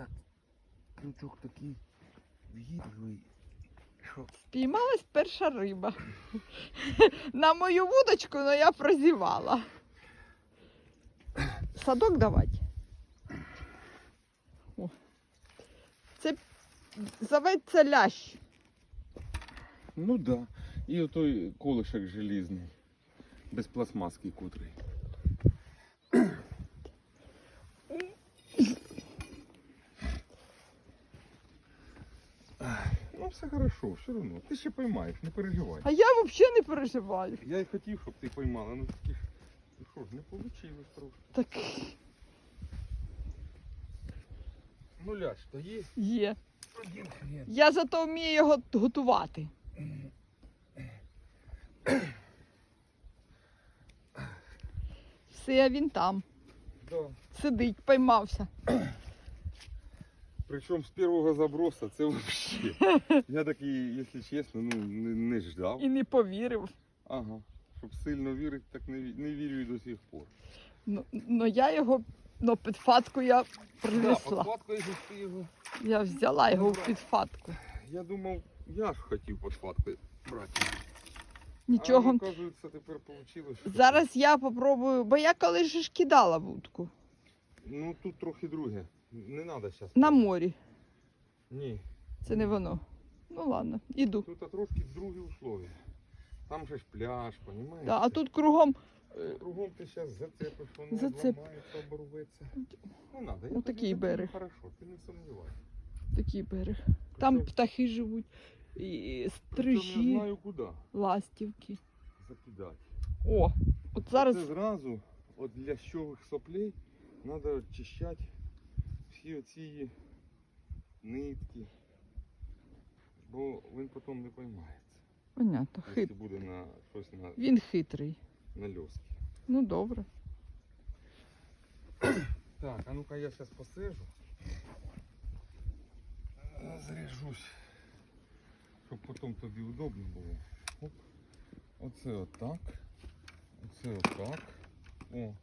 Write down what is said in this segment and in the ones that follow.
так крючок такий в'їдливий, що Спіймалась перша риба. На мою вудочку, але я прозівала. Садок давати. О. Це зоветься лящ. Ну да. І отой колишок желізний. Без пластмаски котрий. Все хорошо, все одно. Ти ще поймаєш, не переживай. А я взагалі не переживаю. Я й хотів, щоб ти поймала, ну таки ж. Ну що ж, не вийшло трохи. Так Ну ляж, то є є. один хрен. Я зато вмію його готувати. Все, він там. Да. Сидить, поймався. Причому з першого заброса це взагалі. Я такий, якщо чесно, ну не, не ждав. І не повірив. Ага. Щоб сильно вірити, так не, не вірю і до сих пор. Ну, ну я його, ну, підфатку я принесла. подхватку, якщо ти його. Я взяла його в підфатку. Я думав, я ж хотів подхватку брати. Нічого. А, оказується, тепер вийшло. що- Зараз я попробую, бо я колись ж кидала вудку Ну тут трохи друге. Не треба зараз. на морі. Ні. Це не воно. Ну ладно, іду. Тут трошки другі условия. Там же ж пляж, понімаєш? Да, а тут кругом е, Кругом ти зараз зацепиш, воно Зацеп. зламається, оборветься. Не треба. Ну, такий берег. Хорошо, ти не сумнівайся. такий берег. Там Причому- птахи живуть, і причому Я стрижі, знаю куди ластівки. закидати. О, от зараз Це зразу от для щових соплей треба очищати всі оці нитки, бо він потім не поймається. понятно, хит. Якщо буде на щось на, Він хитрий. на льоски. Ну добре. Так, а ну-ка я зараз посижу. Заряжусь. Щоб потім тобі удобно було. Оп. Оце отак. Оце отак. О.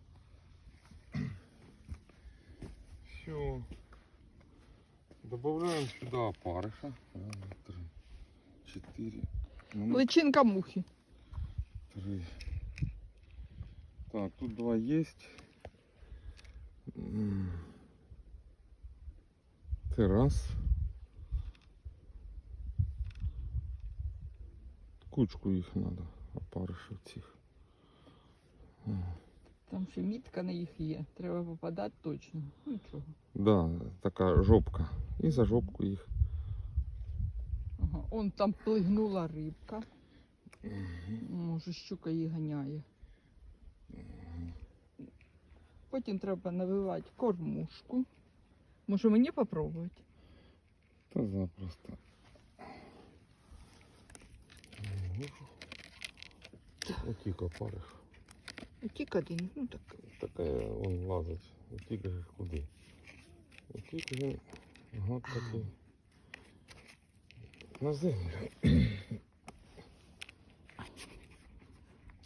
Все. Добавляємо сюди опариша. Раз, два, три, чотири. Ну, Личинка мухи. Три. Так, тут два есть. М. Це раз. Кучку їх надо, опаришів цих. М. Там ще мітка на їх є. Треба попадати точно. Ну, Нічого. Да, така жопка. І за жопку їх. Ага. Он там плигнула рибка. Може, щука її ганяє. Потім треба навивати кормушку. Може мені попробувати? Та запросто. Отік опариш. Тік один, ну так. Така он лазить. Утік куди? Утік він гад такий. На землю.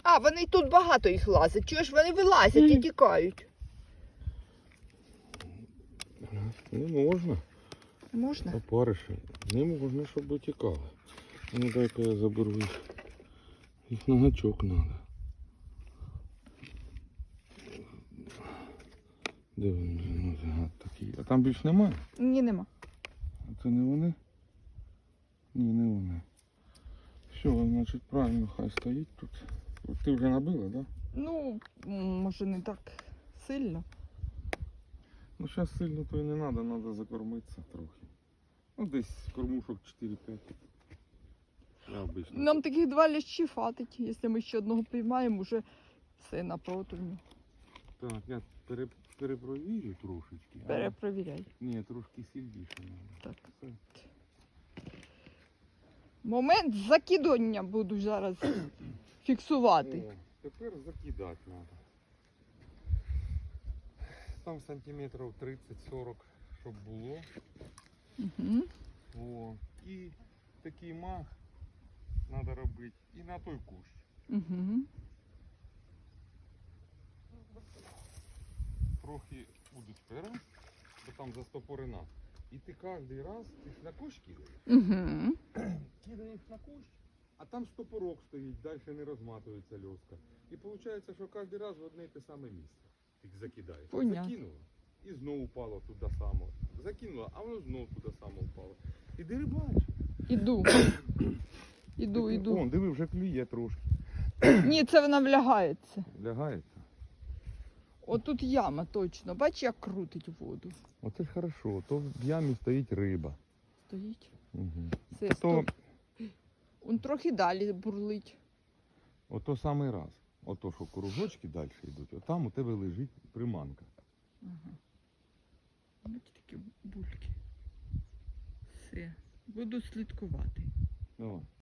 А, вони тут багато їх лазять. Чуєш, вони вилазять і тікають. Не можна. Можна? Опариші. Не можна, щоб утікали. Ну дай-ка я заберу їх. Їх на гачок треба. Де він? Ну, такий. А там більш немає? Ні, нема. А це не вони? Ні, не вони. Все, значить правильно хай стоїть тут. Ти вже набила, так? Да? Ну, може не так сильно. Ну зараз сильно то і не треба, треба закормитися трохи. Ну десь кормушок 4-5. Обично. Нам таких два лящі хватить. Якщо ми ще одного піймаємо, вже все на противню. Так, я пере, перепровірю трошечки. а- Перепровіряй. Ні, трошки сильніше треба. Так. Все. Момент закидання буду зараз фіксувати. О, тепер закидати треба. Там сантиметрів 30-40, щоб було. Угу. О, і такий мах треба робити. І на той кущ. Угу. Трохи будуть пера. бо там застопорена. І ти кожен раз ти ж на кущ кидаєш. Угу. Кидаєш на кущ, а там стопорок стоїть, далі не розматується льоска. І виходить, що кожен раз в одне і те саме місце. Ти закидаєш. Понятно. Закинула. І знову впало туди само. Закинула, а воно знову туди само впало. Іди рибач. Іду. Іду, іду. Вон, диви, вже клює трошки. Ні, це вона влягається. Лягається. Отут яма точно. Бач, як крутить воду. Оце ж хорошо, то в ямі стоїть риба. Стоїть. Угу. Все, То. Он трохи далі бурлить. ото самий раз. Ото, що кружочки далі йдуть, отам у тебе лежить приманка. Ага. Бачите, такі бульки. Все. Буду слідкувати. Давай.